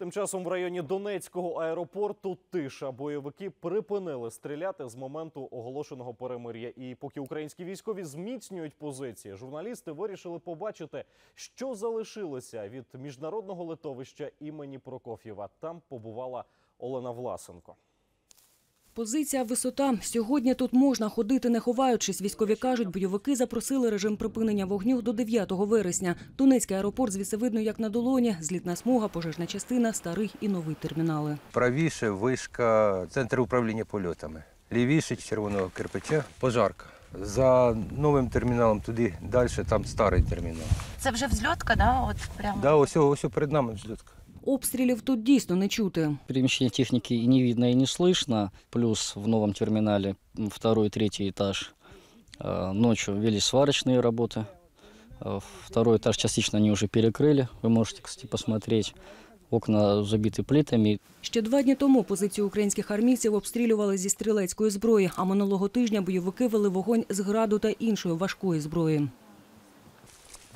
Тим часом в районі Донецького аеропорту тиша. Бойовики припинили стріляти з моменту оголошеного перемир'я. І поки українські військові зміцнюють позиції, журналісти вирішили побачити, що залишилося від міжнародного литовища імені Прокоф'єва. Там побувала Олена Власенко. Позиція висота. Сьогодні тут можна ходити, не ховаючись. Військові кажуть, бойовики запросили режим припинення вогню до 9 вересня. Донецький аеропорт звідси видно як на долоні. Злітна смуга, пожежна частина, старий і новий термінали. Правіше вишка, центр управління польотами. Лівіше червоного кирпича пожарка. За новим терміналом туди далі, там старий термінал. Це вже взльотка, да? От прямо. Да, ось, ось перед нами взльотка. Обстрілів тут дійсно не чути. Перемещения техники и не видно, и не слышно. Плюс в новом терминале м, второй и третий этаж. э, Ночью велись сварочные работы. Э, Второй этаж частично они уже перекрыли. Вы можете, кстати, посмотреть. Окна забиты плитами. Ще два дні тому позицію українських армійців обстрілювали зі стрілецької зброї, а минулого тижня бойовики вели вогонь з граду та іншої важкої зброї.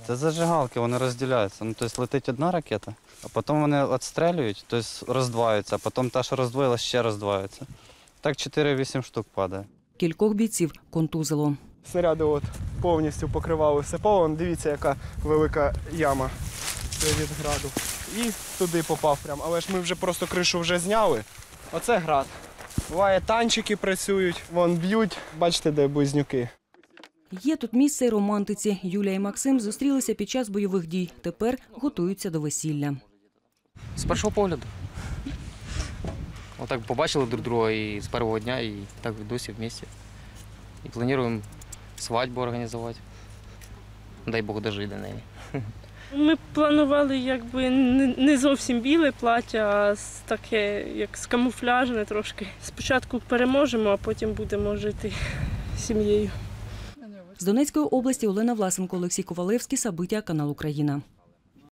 Це зажигалки, вони розділяються. Ну, тобто летить одна ракета, а потім вони відстрелюють, тобто роздваюються, а потім та, що роздвоїла, ще роздваюється. Так 4-8 штук падає. Кількох бійців контузило. Снаряди от повністю покривали все поле. Дивіться, яка велика яма від граду. І туди попав прям. Але ж ми вже просто кришу вже зняли. Оце град. Буває, танчики працюють, вон б'ють. Бачите, де близнюки. Є тут місце й романтиці. Юлія і Максим зустрілися під час бойових дій. Тепер готуються до весілля. З першого погляду. Отак побачили друг друга і з першого дня, і так досі в місті. І плануємо свадьбу організувати. Дай Бог дожити до неї. Ми планували якби не не зовсім біле плаття, а таке, як з камуфляжне трошки. Спочатку переможемо, а потім будемо жити сім'єю. З Донецької області Олена Власенко, Олексій Ковалевський, Сабиття, канал Україна.